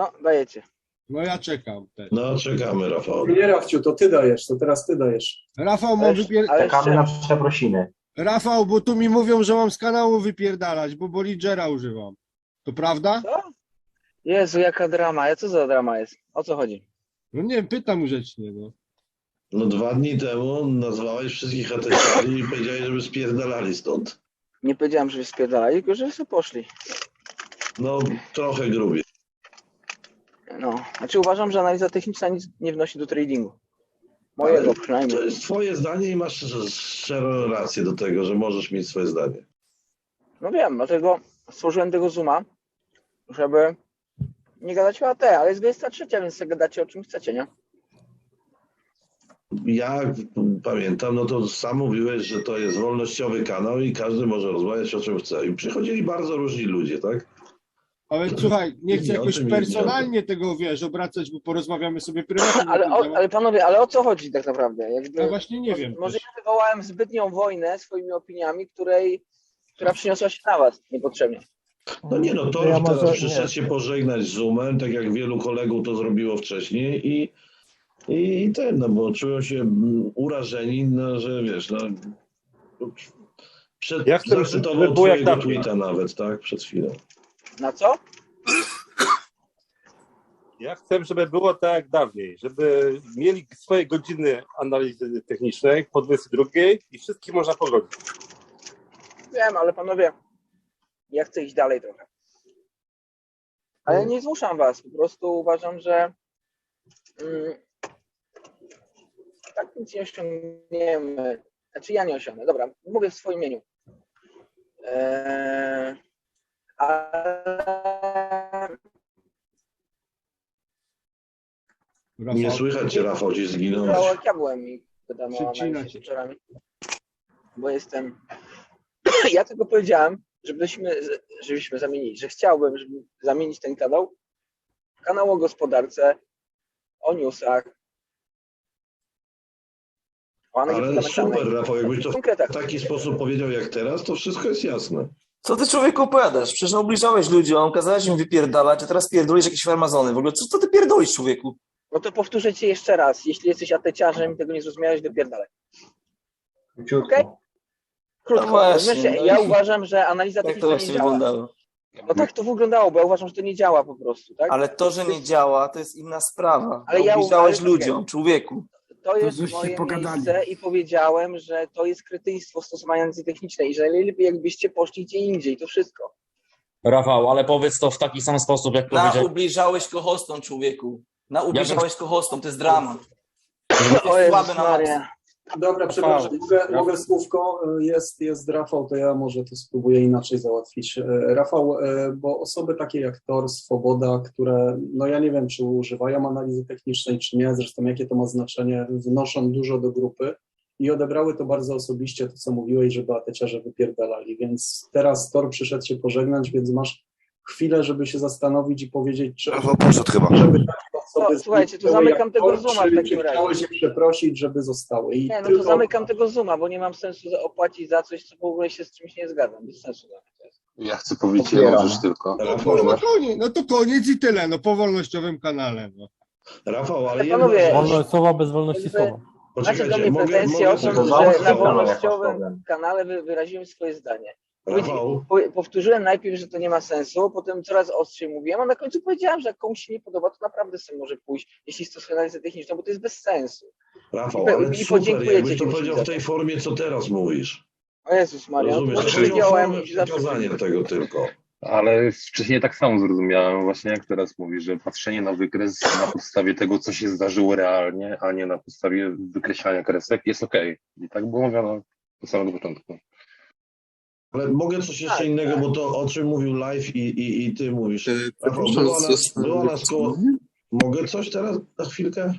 No, dajecie. No ja czekam też. No, czekamy, Rafał. Nie, Rafciu, to ty dajesz, to teraz ty dajesz. Rafał, mam wypier... ale Czekamy na przeprosiny. Rafał, bo tu mi mówią, że mam z kanału wypierdalać, bo Bolligera używam. To prawda? co? Jezu, jaka drama. Ja co za drama jest? O co chodzi? No nie wiem, pytam grzecznie, no. No dwa dni temu nazwałeś wszystkich atestarzy i powiedziałeś, żeby spierdalali stąd. Nie powiedziałem, że spierdalali, tylko że sobie poszli. No, trochę grubiej. No, znaczy uważam, że analiza techniczna nic nie wnosi do tradingu. Mojego przynajmniej. To jest twoje zdanie i masz sz- szczerą rację do tego, że możesz mieć swoje zdanie. No wiem, dlatego stworzyłem tego Zooma, żeby nie gadać o AT, ale jest 23, więc sobie gadacie o czym chcecie, nie? Ja pamiętam, no to sam mówiłeś, że to jest wolnościowy kanał i każdy może rozmawiać o czym chce. I przychodzili bardzo różni ludzie, tak? Ale słuchaj, nie chcę jakoś personalnie tego, wiesz, obracać, bo porozmawiamy sobie prywatnie. Ale, o, ale panowie, ale o co chodzi tak naprawdę? Jakby, Ja właśnie nie wiem. Może też. ja wywołałem zbytnią wojnę swoimi opiniami, której, która przyniosła się na was niepotrzebnie. No nie no, to Ja już teraz może- przyszedł nie. się pożegnać z Zoomem, tak jak wielu kolegów to zrobiło wcześniej i, i ten, no bo czują się urażeni, no, że wiesz, no przed, Ja chcę, żeby było jak dawniej. tweeta nawet, tak, przed chwilą. Na co? Ja chcę, żeby było tak jak dawniej, żeby mieli swoje godziny analizy technicznej po 22 i wszystkich można pogodzić. Wiem, ale panowie, ja chcę iść dalej trochę. Ale nie zmuszam was, po prostu uważam, że mm, tak nic nie osiągniemy. Znaczy ja nie osiągnę, dobra, mówię w swoim imieniu. Eee, Rafał, Nie słychać cię, Rafał, gdzieś zginąłeś. jak ja byłem i pytam o Przycina analizę cię. wieczorami. Bo jestem. Ja tylko powiedziałem, żebyśmy, żebyśmy zamienili, że chciałbym, żeby zamienić ten kanał. Kanał o gospodarce, o newsach. O Ale super, Rafał, jakbyś to w taki sposób powiedział jak teraz, to wszystko jest jasne. Co ty człowieku opowiadasz? Przecież obliżałeś ludziom, kazałeś im wypierdalać, a teraz pierdolisz jakieś farmazony. W ogóle co, co ty pierdolisz człowieku? No to powtórzę ci jeszcze raz. Jeśli jesteś ateciarzem i tego nie zrozumiałeś, dopierdalaj. Okej? Krótko. No właśnie, Znaczy, no ja uważam, że analiza Jak to techniczna nie właśnie działa. wyglądało? No tak to wyglądało, bo ja uważam, że to nie działa po prostu, tak? Ale to, że nie działa, to jest inna sprawa. Ale ja Obliżałeś uważam- ludziom, człowieku. To jest żeście moje pogadali. miejsce i powiedziałem, że to jest krytyństwo stosowania analizy technicznej i że najlepiej jakbyście poszli gdzie indziej, to wszystko. Rafał, ale powiedz to w taki sam sposób, jak Na powiedział. ubliżałeś kohostom, człowieku. Na ubliżałeś kohostom, to jest dramat. O Jezus słaby na Maria. Dobra, przepraszam, mogę, mogę słówko, jest, jest Rafał, to ja może to spróbuję inaczej załatwić. E, Rafał, e, bo osoby takie jak Tor, Swoboda, które, no ja nie wiem, czy używają analizy technicznej, czy nie, zresztą jakie to ma znaczenie, wnoszą dużo do grupy i odebrały to bardzo osobiście, to co mówiłeś, żeby ateciarze wypierdalali, więc teraz Tor przyszedł się pożegnać, więc masz chwilę, żeby się zastanowić i powiedzieć, czy... Rafał poszedł chyba. Żeby osoby No, słuchajcie, to zamykam tego Zooma w takim razie. Się przeprosić, żeby zostały. I Nie, no to tylko- zamykam tego Zooma, bo nie mam sensu opłacić za coś, co w ogóle się z czymś nie zgadzam. Bez sensu to. Ja chcę powiedzieć jedną rzecz tylko. Rafał, No, koniec, no to koniec i tyle, no po wolnościowym kanale. No. Rafał ale Ale panowie. Wolność słowa bez wolności Jakby- słowa. Macie do mnie mogę, pretensje o tym, to że na wolnościowym kanale wy, wyraziłem swoje zdanie. Powtórzyłem najpierw, że to nie ma sensu, potem coraz ostrzej mówiłem, a na końcu powiedziałem, że jak komuś się nie podoba, to naprawdę sobie może pójść, jeśli stosuje analizę techniczną, bo to jest bez sensu. Rafał, I- ale i super, jakbyś to powiedział w tej formie, co teraz mówisz. O Jezus Maria, no Rozumiesz? to Chodzi o powiedziałem tego tylko. Ale wcześniej tak samo zrozumiałem, właśnie jak teraz mówisz, że patrzenie na wykres na podstawie tego, co się zdarzyło realnie, a nie na podstawie wykreślania kresek jest okej. I tak było mówione od samego początku. Ale mogę coś jeszcze Tak, innego, tak. bo to o czym mówił live i, i, i ty mówisz. Rafał, była nas, była nas koło... Mogę coś teraz na chwilkę?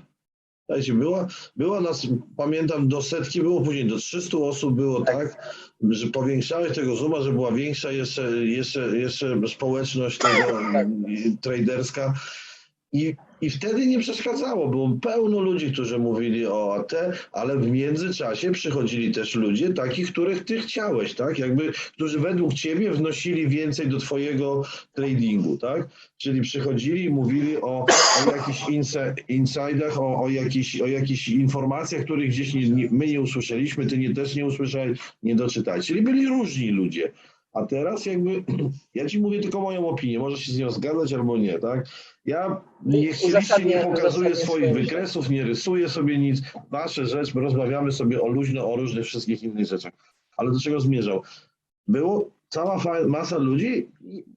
Dajcie, była, była nas, pamiętam, do setki było, później do 300 osób było Tak. tak, że powiększałeś tego Zooma, że była większa jeszcze, jeszcze, jeszcze społeczność tego, Tak. traderska. I, I wtedy nie przeszkadzało. Było pełno ludzi, którzy mówili o AT, ale w międzyczasie przychodzili też ludzie, takich, których ty chciałeś, tak? Jakby, którzy według ciebie wnosili więcej do twojego tradingu, tak? Czyli przychodzili i mówili o, o jakichś insidach, o, o, jakichś, o jakichś informacjach, których gdzieś nie, nie, my nie usłyszeliśmy, ty nie, też nie usłyszałeś, nie doczytałeś. Czyli byli różni ludzie. A teraz jakby, ja ci mówię tylko moją opinię, możesz się z nią zgadzać albo nie, tak? Ja nie chcieliście, nie pokazuję swoich wykresów, nie rysuję sobie nic. Nasze rzecz, my rozmawiamy sobie o luźno, o różnych wszystkich innych rzeczach. Ale do czego zmierzał? Było cała masa ludzi,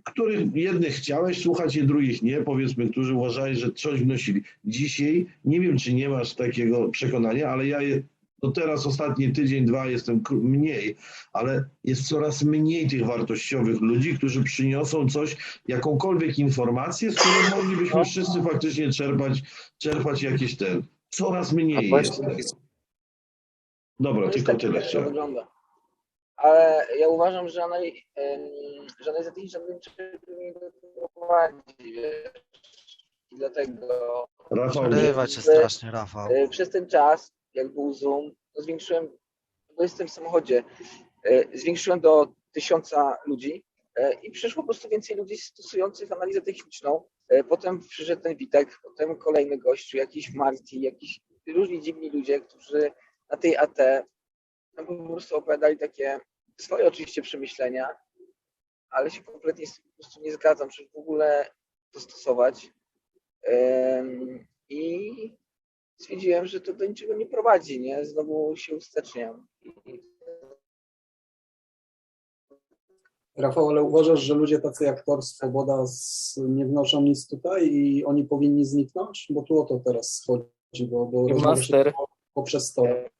których jednych chciałeś słuchać, i drugich nie, powiedzmy, którzy uważali, że coś wnosili. Dzisiaj nie wiem, czy nie masz takiego przekonania, ale ja je, no teraz ostatni tydzień, dwa jestem mniej, ale jest coraz mniej tych wartościowych ludzi, którzy przyniosą coś, jakąkolwiek informację, z której moglibyśmy wszyscy faktycznie czerpać, czerpać jakieś ten. Coraz mniej A jest. Dobra, No tylko tyle tak to chciałem. wygląda. Ale ja uważam, że analiz, że analiza techniczna do niczego nie doprowadzi. wiesz. I dlatego Rafał, Przerywa cię strasznie, Rafał. e, przez ten czas, jak był Zoom, to zwiększyłem, bo jestem w samochodzie, e, zwiększyłem do tysiąca ludzi e, i przyszło po prostu więcej ludzi stosujących analizę techniczną. E, Potem przyszedł ten Witek, potem kolejny gościu, jakiś Marti, jakiś różni dziwni ludzie, którzy na tej AT no, po prostu opowiadali takie swoje oczywiście przemyślenia, ale się kompletnie po prostu nie zgadzam, żeby w ogóle to stosować. Stwierdziłem, że to do niczego nie prowadzi, nie? Znowu się usteczniam. I Rafał, ale uważasz, że ludzie tacy jak Tor Swoboda z, nie wnoszą nic tutaj i oni powinni zniknąć? Bo tu o to teraz chodzi, bo, bo master. poprzez Tor.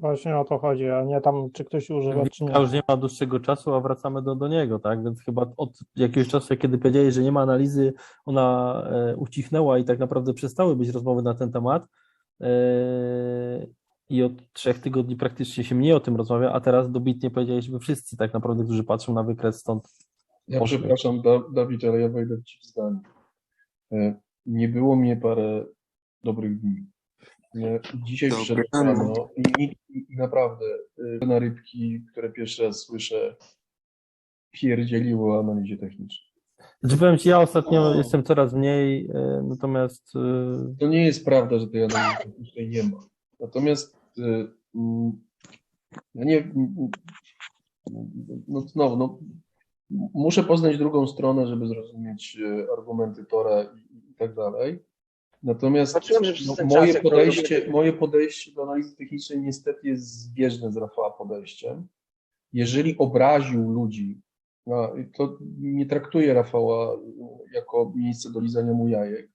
Właśnie o to chodzi, a nie tam, czy ktoś używa, czy nie. Witka już nie ma dłuższego czasu, a wracamy do, do niego, tak? Więc chyba od jakiegoś czasu, kiedy powiedzieli, że nie ma analizy, ona e, ucichnęła i tak naprawdę przestały być rozmowy na ten temat. E, I od trzech tygodni praktycznie się mniej o tym rozmawia, a teraz dobitnie powiedzieli, żeby wszyscy tak naprawdę, którzy patrzą na wykres stąd. Ja Poszły. przepraszam, da, Dawid, ale ja wejdę ci w zdanie. E, Nie było mnie parę dobrych dni. Dzisiaj Dobry. rano i, i, i naprawdę e, na rybki, które pierwszy raz słyszę, pierdzieliło o analizie technicznej. Znaczy powiem Ci, ja ostatnio jestem coraz mniej, e, natomiast e, To nie jest prawda, że tej analizy technicznej nie ma. Natomiast mm, no nie, mm, no znowu, no, muszę poznać drugą stronę, żeby zrozumieć argumenty Tora i, i tak dalej. Natomiast no, czas, moje, podejście, robię- moje podejście do analizy technicznej niestety jest zbieżne z Rafała podejściem. Jeżeli obraził ludzi, to nie traktuję Rafała jako miejsce do lizania mu jajek,